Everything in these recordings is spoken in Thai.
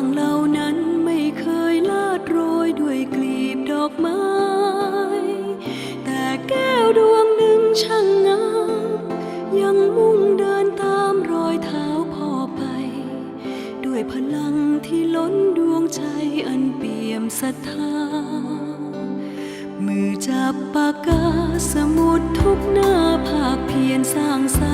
างเหล่านั้นไม่เคยลาดโรยด้วยกลีบดอกไม้ แต่แก้วดวงหนึ่งช่างงาม ยังมุ่งเดินตามรอยเท้าพ่อไป ด้วยพลังที่ล้นดวงใจอันเปี่ยมศรัทธา มือจับปากกาสมุดทุกหน้าภากเพียรสร้างสร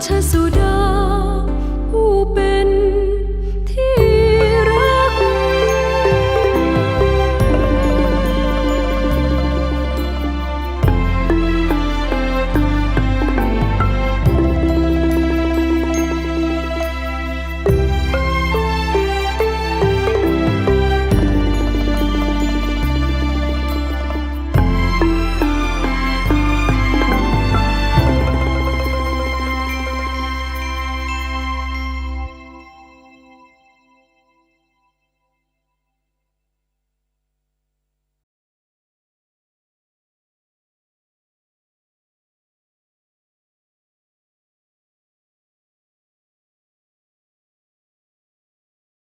kita sudah